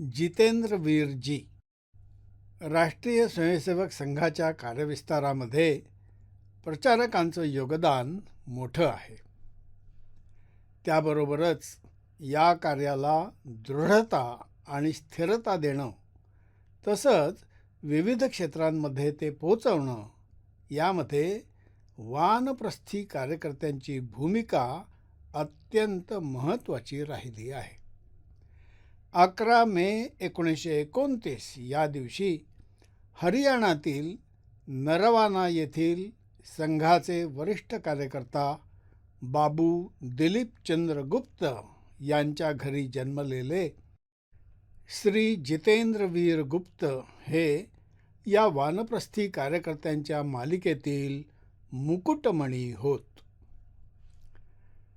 जितेंद्र वीरजी. राष्ट्रीय स्वयंसेवक संघाच्या कार्यविस्तारामध्ये प्रचारकांचं योगदान मोठं आहे. त्याबरोबरच या कार्याला दृढता आणि स्थिरता देणं तसंच विविध क्षेत्रांमध्ये ते पोचवणं यामध्ये वानप्रस्थी कार्यकर्त्यांची भूमिका अत्यंत महत्त्वाची राहिली आहे. अकरा मे एकोणीसशे एकोणतीस. या दिवशी हरियाणातील नरवाना येथील संघाचे वरिष्ठ कार्यकर्ता बाबू दिलीपचंद्र गुप्त यांच्या घरी जन्मलेले श्री जितेंद्रवीर गुप्त हे या वानप्रस्थी कार्यकर्त्यांच्या मालिकेतील मुकुटमणी होत.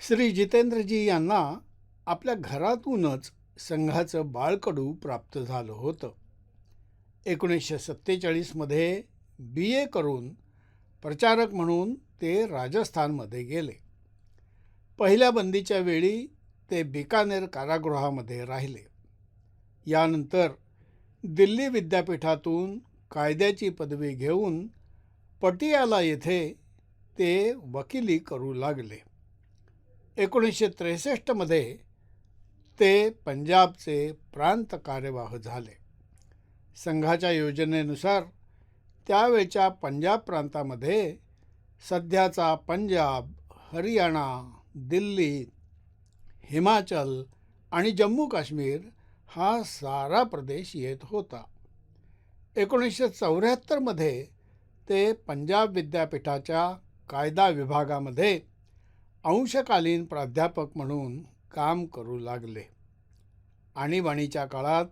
श्री जितेंद्रजी यांना आपल्या घरातूनच संघाचं बाळकडू प्राप्त झालं होतं. एकोणीसशे सत्तेचाळीसमध्ये बी. ए. करून प्रचारक म्हणून ते राजस्थानमध्ये गेले. पहिल्या बंदीच्या वेळी ते बिकानेर कारागृहामध्ये राहिले. यानंतर दिल्ली विद्यापीठातून कायद्याची पदवी घेऊन पटियाला येथे ते वकिली करू लागले. एकोणीसशे त्रेसष्टमध्ये ते पंजाबचे प्रांत कार्यवाह झाले. संघाच्या योजनेनुसार त्यावेळच्या पंजाब प्रांतामध्ये सध्याचा पंजाब हरियाणा दिल्ली हिमाचल आणि जम्मू काश्मीर हा सारा प्रदेश येत होता. एकोणीसशे चौऱ्याहत्तरमध्ये ते पंजाब विद्यापीठाच्या कायदा विभागामध्ये अंशकालीन प्राध्यापक म्हणून काम करू लागले. आणीबाणीच्या काळात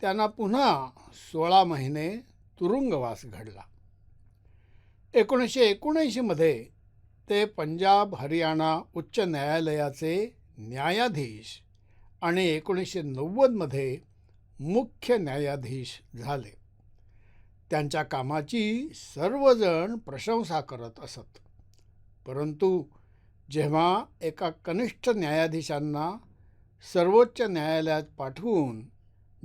त्यांना पुन्हा सोळा महिने तुरुंगवास घडला. एकोणीसशे एकोणऐंशीमध्ये ते पंजाब हरियाणा उच्च न्यायालयाचे न्यायाधीश आणि एकोणीसशे नव्वदमध्ये मुख्य न्यायाधीश झाले. त्यांच्या कामाची सर्वजण प्रशंसा करत असत. परंतु जेव्हा एका कनिष्ठ न्यायाधीशांना सर्वोच्च न्यायालयात पाठवून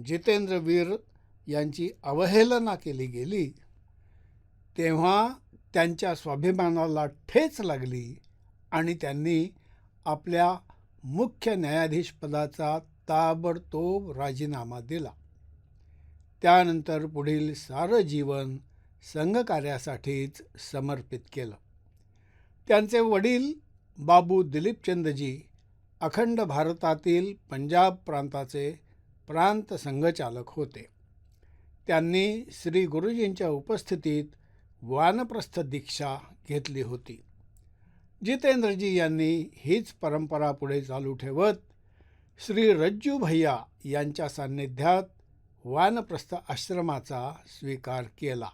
जितेंद्रवीर यांची अवहेलना केली गेली तेव्हा त्यांच्या स्वाभिमानाला ठेच लागली आणि त्यांनी आपल्या मुख्य न्यायाधीशपदाचा ताबडतोब राजीनामा दिला. त्यानंतर पुढील सारं जीवन संघकार्यासाठीच समर्पित केलं. त्यांचे वडील बाबू दिलीपचंदजी अखंड भारतातील पंजाब प्रांताचे प्रांत संघचालक होते. त्यांनी श्री गुरुजींच्या उपस्थितीत वानप्रस्थ दीक्षा घेतली होती. जितेंद्रजी यांनी हीच परंपरा पुढे चालू ठेवत श्री रज्जू भैया यांच्या सान्निध्यात वानप्रस्थ आश्रमाचा स्वीकार केला.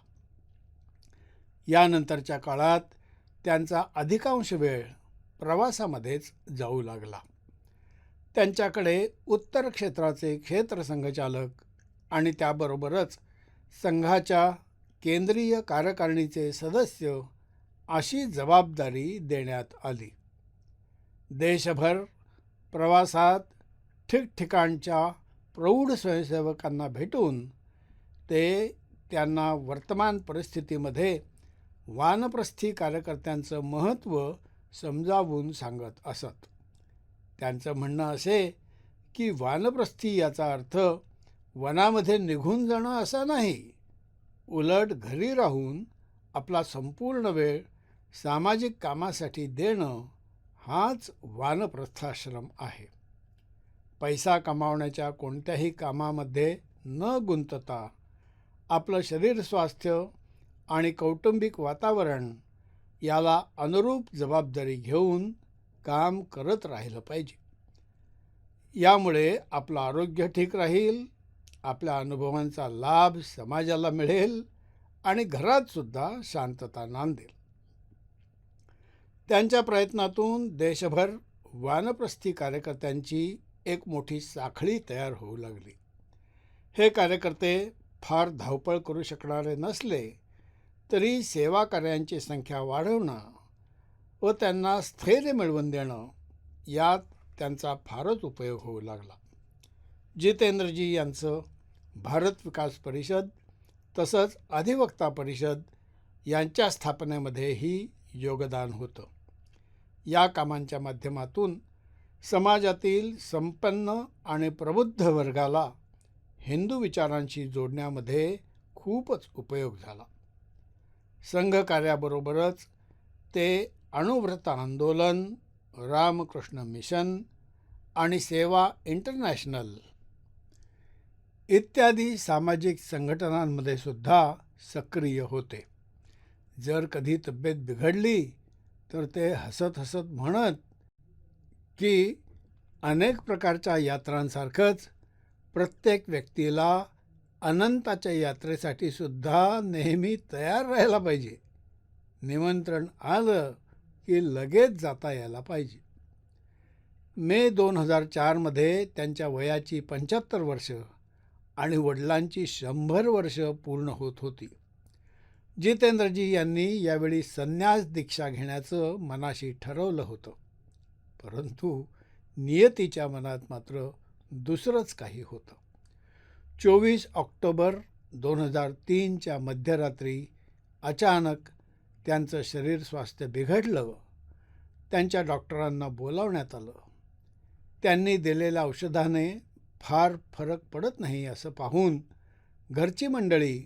यानंतरच्या काळात त्यांचा अधिकांश वेळ प्रवासामध्येच जाऊ लागला. त्यांच्याकडे उत्तर क्षेत्राचे क्षेत्र संघचालक आणि त्याबरोबरच संघाच्या केंद्रीय कार्यकारिणीचे सदस्य अशी जबाबदारी देण्यात आली. देशभर प्रवासात ठिकठिकाणच्या प्रौढ स्वयंसेवकांना भेटून ते त्यांना वर्तमान परिस्थितीमध्ये वानप्रस्थी कार्यकर्त्यांचं महत्त्व समजावून सांगत असत. त्यांचं म्हणणं असे की वानप्रस्थी याचा अर्थ वनामध्ये निघून जाणं असा नाही. उलट घरी राहून आपला संपूर्ण वेळ सामाजिक कामासाठी देणं हाच वानप्रस्थाश्रम आहे. पैसा कमावण्याच्या कोणत्याही कामामध्ये न गुंतता आपलं शरीर स्वास्थ्य आणि कौटुंबिक वातावरण याला अनुरूप जबाबदारी घेऊन काम करत राहिलं पाहिजे. यामुळे आपलं आरोग्य ठीक राहील आपल्या अनुभवांचा लाभ समाजाला मिळेल आणि घरातसुद्धा शांतता नांदेल. त्यांच्या प्रयत्नातून देशभर वानप्रस्थी कार्यकर्त्यांची एक मोठी साखळी तयार होऊ लागली. हे कार्यकर्ते फार धावपळ करू शकणारे नसले तरी सेवाकार्यांची संख्या वाढवणं व त्यांना स्थैर्य मिळवून देणं यात त्यांचा फारच उपयोग होऊ लागला. जितेंद्रजी यांचं भारत विकास परिषद तसंच अधिवक्ता परिषद यांच्या स्थापनेमध्येही योगदान होतं. या कामांच्या माध्यमातून समाजातील संपन्न आणि प्रबुद्ध वर्गाला हिंदू विचारांशी जोडण्यामध्ये खूपच उपयोग झाला. संघकार्याबरोबरच ते अणुव्रत आंदोलन रामकृष्ण मिशन आणि सेवा इंटरनॅशनल इत्यादी सामाजिक संघटनांमध्ये सुद्धा सक्रिय होते. जर कधी तब्येत बिघडली तर ते हसत हसत म्हणत की अनेक प्रकारच्या यात्रांसारखंच प्रत्येक व्यक्तीला अनंताच्या यात्रेसाठी सुद्धा नेहमी तयार राहायला पाहिजे. निमंत्रण आलं की लगेच जाता यायला पाहिजे. मे दोन हजार चारमध्ये त्यांच्या वयाची पंच्याहत्तर वर्ष आणि वडिलांची शंभर वर्ष पूर्ण होत होती. जितेंद्रजी यांनी यावेळी संन्यास दीक्षा घेण्याचं मनाशी ठरवलं होतं. परंतु नियतीच्या मनात मात्र दुसरंच काही होतं. चोवीस ऑक्टोबर दोन हजार तीनच्या मध्यरात्री अचानक त्यांचं शरीर स्वास्थ्य बिघडलं त्यांच्या डॉक्टरांना बोलावण्यात आलं. त्यांनी दिलेल्या औषधाने फार फरक पडत नाही असं पाहून घरची मंडळी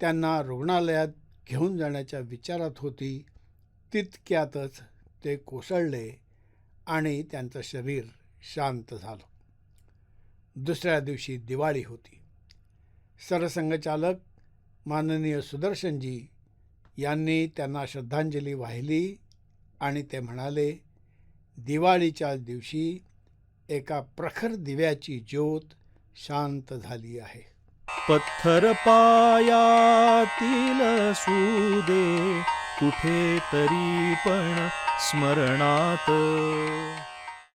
त्यांना रुग्णालयात घेऊन जाण्याच्या विचारात होती. तितक्यातच ते कोसळले आणि त्यांचं शरीर शांत झालं. दुसऱ्या दिवशी दिवाळी होती. सरसंघचालक माननीय सुदर्शनजी यांनी त्यांना श्रद्धांजली वाहिली आणि ते म्हणाले दिवाळीच्या दिवशी एका प्रखर दिव्याची ज्योत शांत झाली आहे. पत्थर पायातील सुदे कुठे तरी पण स्मरणात.